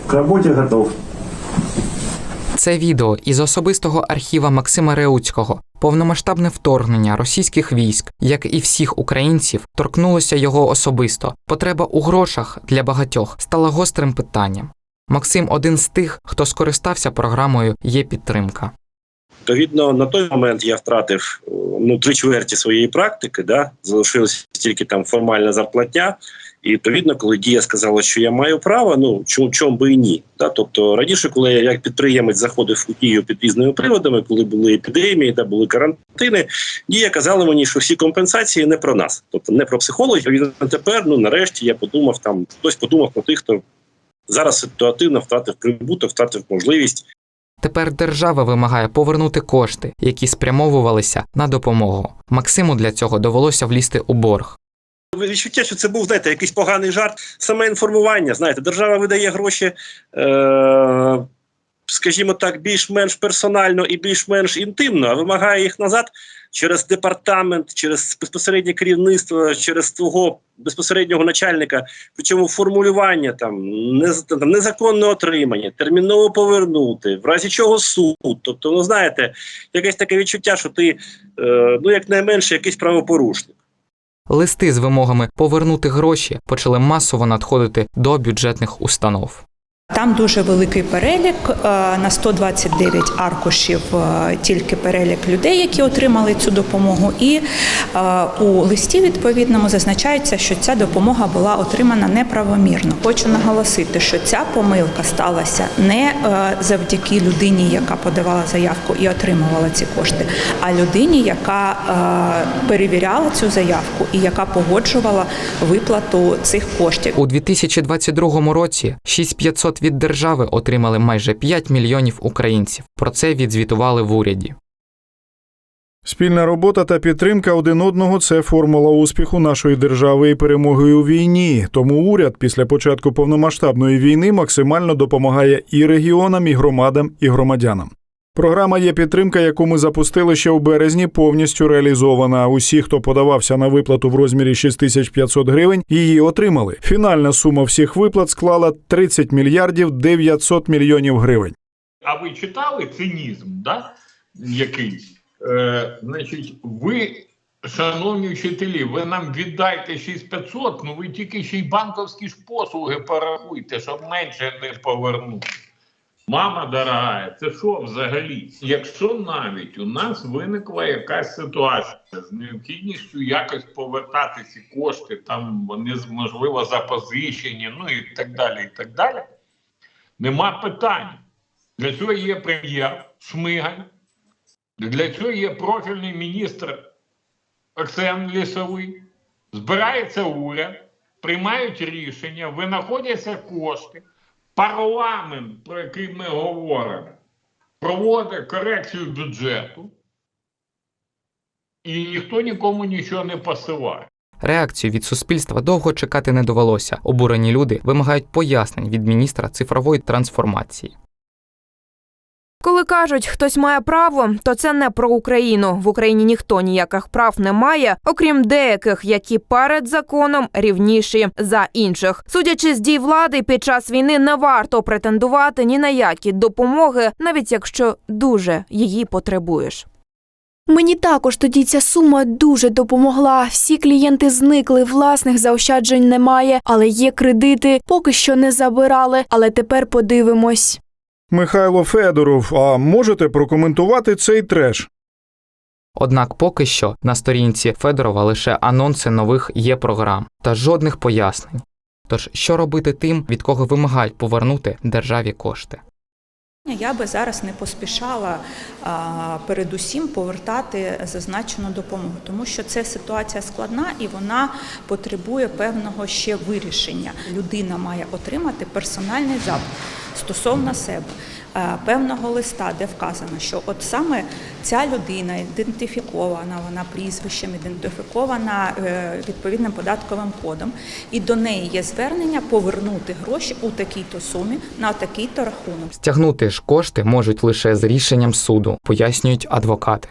К работе готов. Це відео із особистого архіва Максима Реуцького. Повномасштабне вторгнення російських військ, як і всіх українців, торкнулося його особисто. Потреба у грошах для багатьох стала гострим питанням. Максим один з тих, хто скористався програмою Є підтримка. Відповідно, на той момент я втратив ну три чверті своєї практики, да залишилася тільки там формальна зарплатня. І відповідно, коли дія сказала, що я маю право, ну чому чому би і ні. Да? Тобто раніше, коли я як підприємець заходив у дію під різними приводами, коли були епідемії, да були карантини, дія казала мені, що всі компенсації не про нас, тобто не про психологів. А тепер, ну нарешті, я подумав там, хтось подумав про тих, хто зараз ситуативно втратив прибуток, втратив можливість Тепер держава вимагає повернути кошти, які спрямовувалися на допомогу. Максиму для цього довелося влізти у борг. Відчуття, що це був знаєте, якийсь поганий жарт. Саме інформування. Знаєте, держава видає гроші, е, скажімо так, більш-менш персонально і більш-менш інтимно, а вимагає їх назад через департамент, через безпосереднє керівництво, через твого безпосереднього начальника. Причому формулювання там нез, там незаконне отримання, терміново повернути, в разі чого суд. Тобто, ну знаєте, якесь таке відчуття, що ти е, ну якнайменше якийсь правопорушник. Листи з вимогами повернути гроші почали масово надходити до бюджетних установ. Там дуже великий перелік е, на 129 аркушів е, тільки перелік людей, які отримали цю допомогу. І е, у листі відповідному зазначається, що ця допомога була отримана неправомірно. Хочу наголосити, що ця помилка сталася не завдяки людині, яка подавала заявку і отримувала ці кошти, а людині, яка перевіряла цю заявку і яка погоджувала виплату цих коштів. У 2022 році 6500 від держави отримали майже 5 мільйонів українців. Про це відзвітували в уряді. Спільна робота та підтримка один одного це формула успіху нашої держави і перемоги у війні. Тому уряд після початку повномасштабної війни максимально допомагає і регіонам, і громадам, і громадянам. Програма є підтримка, яку ми запустили ще в березні, повністю реалізована. Усі, хто подавався на виплату в розмірі 6500 гривень, її отримали. Фінальна сума всіх виплат склала 30 мільярдів 900 мільйонів гривень. А ви читали цинізм, да? який? Е, значить, ви, шановні вчителі, ви нам віддайте 6500, ну ви тільки ще й банковські ж послуги порахуйте, щоб менше не повернути. Мама дорога, це що взагалі? Якщо навіть у нас виникла якась ситуація з необхідністю якось повертати ці кошти, там вони можливо запозичені, ну і так далі, і так далі, нема питань. Для цього є прем'єр Шмигаль, для цього є профільний міністр Оксен Лісовий, збирається уряд, приймають рішення, винаходяться кошти. Парламент, про який ми говоримо, проводить корекцію бюджету, і ніхто нікому нічого не посилає. Реакцію від суспільства довго чекати не довелося. Обурені люди вимагають пояснень від міністра цифрової трансформації. Коли кажуть, хтось має право, то це не про Україну. В Україні ніхто ніяких прав не має, окрім деяких, які перед законом рівніші за інших. Судячи з дій влади, під час війни не варто претендувати ні на які допомоги, навіть якщо дуже її потребуєш. Мені також тоді ця сума дуже допомогла. Всі клієнти зникли, власних заощаджень немає, але є кредити, поки що не забирали. Але тепер подивимось. Михайло Федоров, а можете прокоментувати цей треш? Однак поки що на сторінці Федорова лише анонси нових є програм та жодних пояснень. Тож що робити тим, від кого вимагають повернути державі кошти? Я би зараз не поспішала а, передусім повертати зазначену допомогу, тому що це ситуація складна і вона потребує певного ще вирішення. Людина має отримати персональний запит стосовно себе. е, Певного листа, де вказано, що от саме ця людина ідентифікована, вона прізвищем, ідентифікована е, відповідним податковим кодом, і до неї є звернення повернути гроші у такій-то сумі на такий-то рахунок. Стягнути ж кошти можуть лише з рішенням суду, пояснюють адвокати.